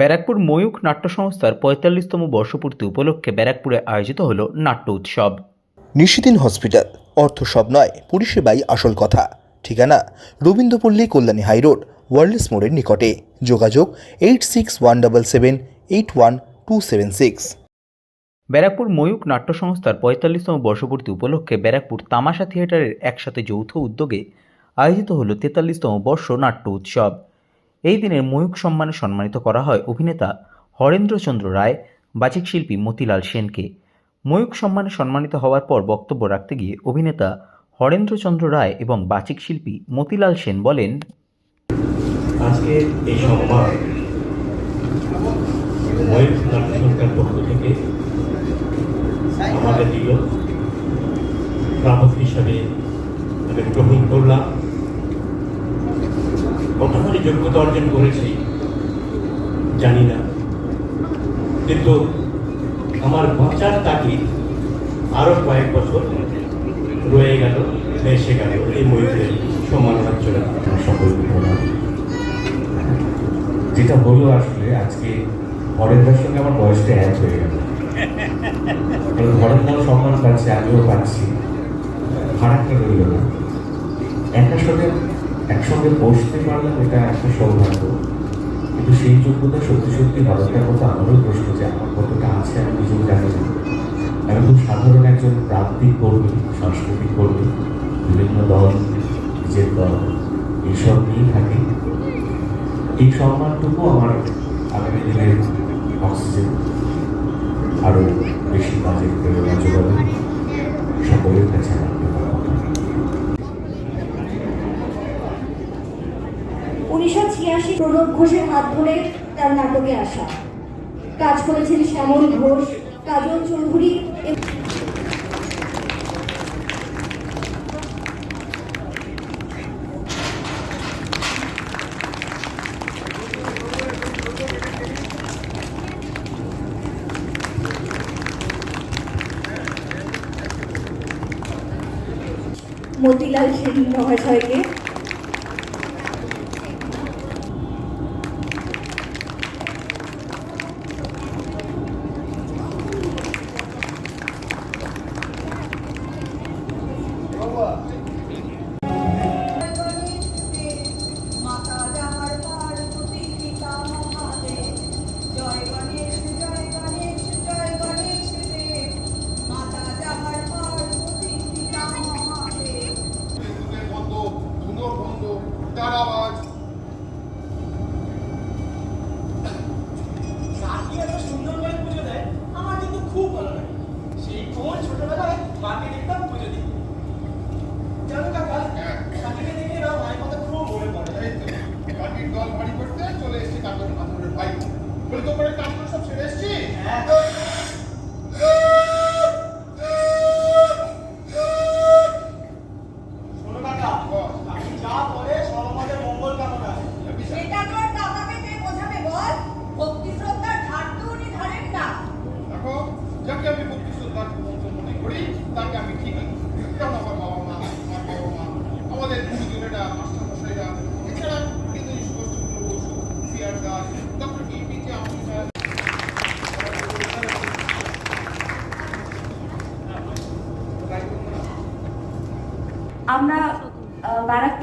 ব্যারাকপুর ময়ূখ নাট্য সংস্থার পঁয়তাল্লিশতম বর্ষপূর্তি উপলক্ষে ব্যারাকপুরে আয়োজিত হল নাট্য উৎসব। নিশিদিন হসপিটাল অর্থ সব নয় পরিষেবাই আসল কথা। ঠিকানা রবীন্দ্রপল্লী কল্যাণী হাইরোড ওয়ার্ল্ডস মোড়ের নিকটে। যোগাযোগ eight six one double seven eight one two seven six. Barrackpore Mayukh নাট্য সংস্থার পঁয়তাল্লিশতম বর্ষপূর্তি উপলক্ষে ব্যারাকপুর তামাশা থিয়েটারের একসাথে যৌথ উদ্যোগে আয়োজিত হল তেতাল্লিশতম বর্ষ নাট্য উৎসব। এই দিনের ময়ূখ সম্মানে সম্মানিত করা হয় অভিনেতা হরেন্দ্রচন্দ্র রায়, বাচিক শিল্পী মতিলাল সেনকে। ময়ূখ সম্মানে সম্মানিত হওয়ার পর বক্তব্য রাখতে গিয়ে অভিনেতা হরেন্দ্রচন্দ্র রায় এবং বাচিক শিল্পী মতিলাল সেন বলেন, আজকে এই সম্মান আমাদের দিল। প্রাপক হিসাবে আমি গ্রহণ করলাম। কতখানি যোগ্যতা অর্জন করেছি, জানি না। কিন্তু আমার বাঁচার তাগিদ আরও কয়েক বছর রয়ে গেল এসে গেল এই ময়ূরের সম্মাননার জন্য। প্রণাম যেটা হলো আসলে আজকে হরেন্দার সঙ্গে আমার বয়সটা এক হয়ে গেল। কারণ হরেন্দাও সম্মান পাচ্ছে, আমিও পাচ্ছি। ফারাকটা রইল না। একার সঙ্গে একসঙ্গে বসতে পারলাম এটা একটা সৌভাগ্য। কিন্তু সেই যোগ্যতা সত্যি সত্যি ভারতের মতো আমারও প্রশ্ন যে আমার কতটা আছে আমি নিজেও জানি না। আমি খুব সাধারণ একজন প্রান্তিক কর্মী, সাংস্কৃতিক কর্মী, বিভিন্ন দল, নিজের দল, এইসব নিয়েই থাকি। এই সম্মানটুকু আমার আগামী দিনের অক্সিজেন আরও বেশি কাজের প্রেরণা যোগাবে সকলের কাছে আমার ছিয়াশি প্রণব ঘোষের হাত ধরে তার নাটকে আসা। কাজ করেছেন শ্যামল ঘোষ, কাজল চৌধুরী মতিলাল সেন মহাশয়কে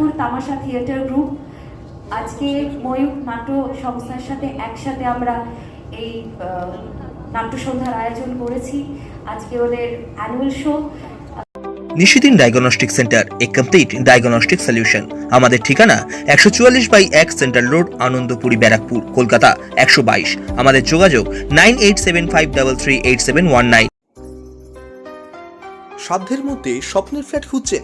ব্যারাকপুর তামাশা থিয়েটার গ্রুপ। আজকে ময়ূখ নাট্য সংস্থার সাথে একসাথে আমরা এই নাট্য সন্ধ্যার আয়োজন করেছি। আজকে ওদের annual show Nishidin diagnostic centre a complete diagnostic solution আমাদের ঠিকানা একশো চুয়াল্লিশ বাই এক সেন্ট্রাল রোড আনন্দপুরি ব্যারাকপুর কলকাতা একশো বাইশ। আমাদের যোগাযোগ nine eight seven five double three eight seven one nine. সাধ্যের মধ্যে স্বপ্নের ফ্ল্যাট খুঁজছেন